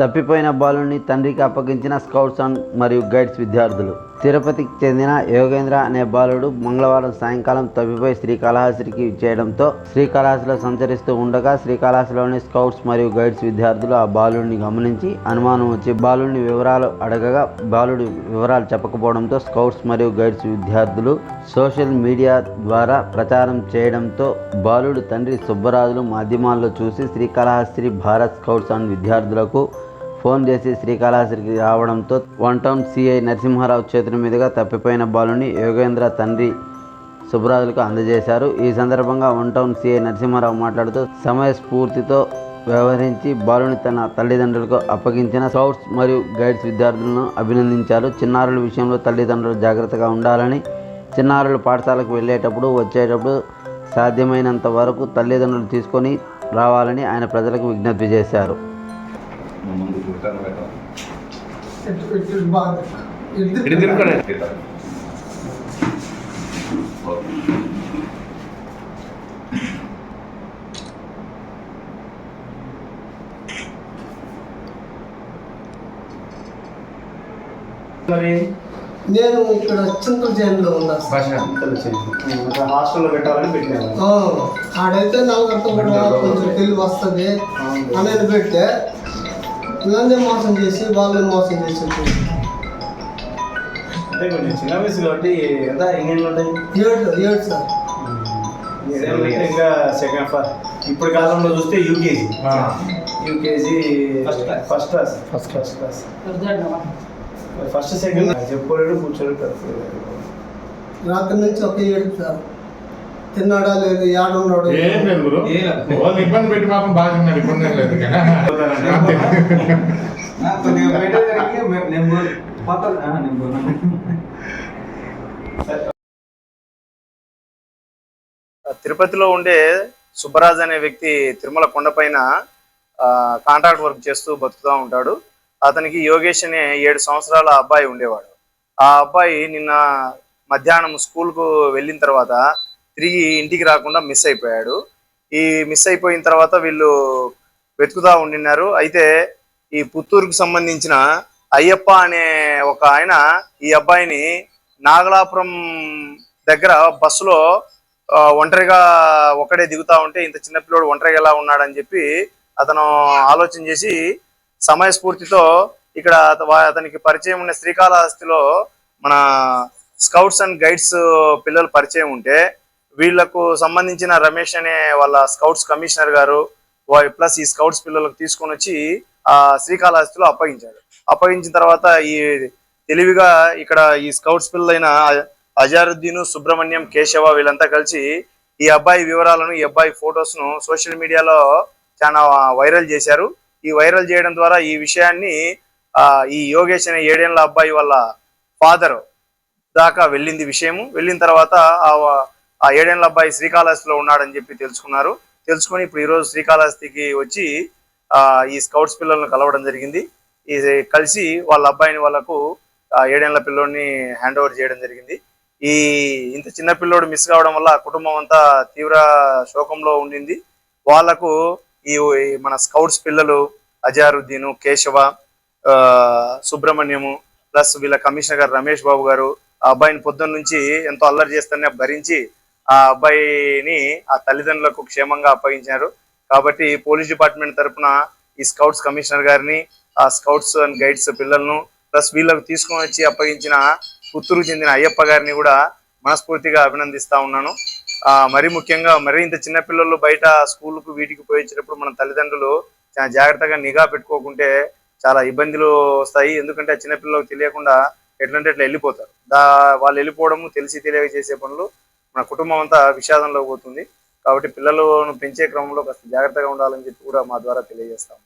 తప్పిపోయిన బాలుని తండ్రికి అప్పగించిన స్కౌట్స్ అండ్ మరియు గైడ్స్ విద్యార్థులు. తిరుపతికి చెందిన యోగేంద్ర అనే బాలుడు మంగళవారం సాయంకాలం తవ్విపై శ్రీకాళహస్తికి చేయడంతో శ్రీకాళహస్తిలో సంచరిస్తూ ఉండగా శ్రీకాళహస్తిలోని స్కౌట్స్ మరియు గైడ్స్ విద్యార్థులు ఆ బాలుడిని గమనించి అనుమానం వచ్చి బాలుడిని వివరాలు అడగగా బాలుడి వివరాలు చెప్పకపోవడంతో స్కౌట్స్ మరియు గైడ్స్ విద్యార్థులు సోషల్ మీడియా ద్వారా ప్రచారం చేయడంతో బాలుడు తండ్రి సుబ్బరాజులు మాధ్యమాల్లో చూసి శ్రీకాళహస్తి భారత్ స్కౌట్స్ అండ్ విద్యార్థులకు ఫోన్ చేసి శ్రీకాళహస్తికి రావడంతో వన్ టౌన్ సిఐ నరసింహారావు చేతుల మీదుగా తప్పిపోయిన బాలుని యోగేంద్ర తండ్రి సుబ్బరాజులకు అందజేశారు. ఈ సందర్భంగా వన్ టౌన్ సిఐ నరసింహారావు మాట్లాడుతూ సమయస్ఫూర్తితో వ్యవహరించి బాలుని తన తల్లిదండ్రులకు అప్పగించిన స్కౌట్స్ మరియు గైడ్స్ విద్యార్థులను అభినందించారు. చిన్నారుల విషయంలో తల్లిదండ్రులు జాగ్రత్తగా ఉండాలని చిన్నారులు పాఠశాలకు వెళ్ళేటప్పుడు వచ్చేటప్పుడు సాధ్యమైనంత వరకు తల్లిదండ్రులు తీసుకొని రావాలని ఆయన ప్రజలకు విజ్ఞప్తి చేశారు. పెట్టాం ఇటు. మరి నేను ఇక్కడ చింతల జైన్లో ఉన్నా. సార్. భాష హాస్టల్లో పెట్టాలని పెట్టాను ఆడైతే నాకు అర్థం కూడా కొంచెం తెలివి వస్తుంది. అనేది పెడితే నన్నే మోసం చేసి వాళ్ళని మోసం చేసి అంటే కొంచెం చిన్న వయసు కాబట్టి ఎంత ఎన్ని ఉంటాయి? ఏడు ఏడు సార్. ఇంకా సెకండ్ ఫస్ట్ ఇప్పుడు కాలంలో చూస్తే UKG. UKG first class first class first class class first second చెప్పుకోలేడు కూర్చోలేడు రాత్రి నుంచి ఒక ఏడు సార్. తిన్నాడా లేదు ఏడున్నాడు ఏం లేదు గురు వాళ్ళు ఇబ్బంది పెట్టి మాత్రం బాగా తిన్నాడు ఇబ్బంది ఏం లేదు కదా. తిరుపతిలో ఉండే సుబ్బరాజ్ అనే వ్యక్తి తిరుమల కొండపైన ఆ, కాంట్రాక్ట్ వర్క్ చేస్తూ బతుకుతూ ఉంటాడు. అతనికి యోగేష్ అనే ఏడు సంవత్సరాల అబ్బాయి ఉండేవాడు. ఆ అబ్బాయి నిన్న మధ్యాహ్నం స్కూల్కు వెళ్ళిన తర్వాత తిరిగి ఇంటికి రాకుండా మిస్ అయిపోయాడు. ఈ మిస్ అయిపోయిన తర్వాత వీళ్ళు వెతుకుతా ఉండినారు. అయితే ఈ పుత్తూరుకు సంబంధించిన అయ్యప్ప అనే ఒక ఆయన ఈ అబ్బాయిని నాగలాపురం దగ్గర బస్సులో ఒంటరిగా ఒకడే దిగుతా ఉంటే ఇంత చిన్నపిల్లోడు ఒంటరిగా ఎలా ఉన్నాడని చెప్పి అతను ఆలోచన చేసి సమయస్ఫూర్తితో ఇక్కడ అతనికి పరిచయం ఉన్న శ్రీకాళహస్తిలో మన స్కౌట్స్ అండ్ గైడ్స్ పిల్లలు పరిచయం ఉంటే వీళ్ళకు సంబంధించిన రమేష్ అనే వాళ్ళ స్కౌట్స్ కమిషనర్ గారు ప్లస్ ఈ స్కౌట్స్ పిల్లలకు తీసుకొని వచ్చి ఆ శ్రీకాళహస్తిలో అప్పగించాడు అప్పగించిన తర్వాత ఈ తెలివిగా ఇక్కడ ఈ స్కౌట్స్ పిల్లలైన అజారుద్దీన్ సుబ్రహ్మణ్యం కేశవ వీళ్ళంతా కలిసి ఈ అబ్బాయి వివరాలను ఈ అబ్బాయి ఫొటోస్ను సోషల్ మీడియాలో చాలా వైరల్ చేశారు. ఈ వైరల్ చేయడం ద్వారా ఈ విషయాన్ని ఆ, ఈ యోగేష్ అనే ఏడేళ్ళ అబ్బాయి వాళ్ళ ఫాదర్ దాకా వెళ్ళింది విషయము. వెళ్ళిన తర్వాత ఆ ఆ ఏడేళ్ళ అబ్బాయి శ్రీకాళహస్తిలో ఉన్నాడని చెప్పి తెలుసుకున్నారు. తెలుసుకొని ఇప్పుడు ఈరోజు శ్రీకాళహస్తికి వచ్చి ఆ, ఈ స్కౌట్స్ పిల్లలను కలవడం జరిగింది. ఈ కలిసి వాళ్ళ అబ్బాయిని వాళ్ళకు ఆ ఏడేళ్ళ పిల్లోడిని హ్యాండ్ ఓవర్ చేయడం జరిగింది. ఈ ఇంత చిన్న పిల్లోడు మిస్ కావడం వల్ల కుటుంబం అంతా తీవ్ర శోకంలో ఉండింది. వాళ్ళకు ఈ మన స్కౌట్స్ పిల్లలు అజారుద్దీను కేశవ సుబ్రహ్మణ్యము ప్లస్ వీళ్ళ కమిషనర్ గారు రమేష్ బాబు గారు ఆ అబ్బాయిని పొద్దున్న నుంచి ఎంతో అల్లరి చేస్తానే భరించి ఆ అబ్బాయిని ఆ తల్లిదండ్రులకు క్షేమంగా అప్పగించారు కాబట్టి పోలీస్ డిపార్ట్మెంట్ తరపున ఈ స్కౌట్స్ కమిషనర్ గారిని ఆ స్కౌట్స్ అండ్ గైడ్స్ పిల్లలను ప్లస్ వీళ్ళకు తీసుకొని వచ్చి అప్పగించిన పుత్తూరు చెందిన అయ్యప్ప గారిని కూడా మనస్ఫూర్తిగా అభినందిస్తా ఉన్నాను. మరి ముఖ్యంగా మరి ఇంత చిన్న పిల్లలు బయట స్కూల్కు వీటికి పోయి వచ్చినప్పుడు మన తల్లిదండ్రులు చాలా జాగ్రత్తగా నిఘా పెట్టుకోకుంటే చాలా ఇబ్బందులు వస్తాయి. ఎందుకంటే ఆ చిన్న పిల్లలకు తెలియకుండా ఎట్లంటే ఎట్లా వెళ్ళిపోతారు. దా వాళ్ళు వెళ్ళిపోవడము తెలిసి తెలియక చేసే పనులు మన కుటుంబం అంతా విషాదంలో పోతుంది. కాబట్టి పిల్లలను పెంచే క్రమంలో కాస్త జాగ్రత్తగా ఉండాలని చెప్పి కూడా మా ద్వారా తెలియజేస్తాము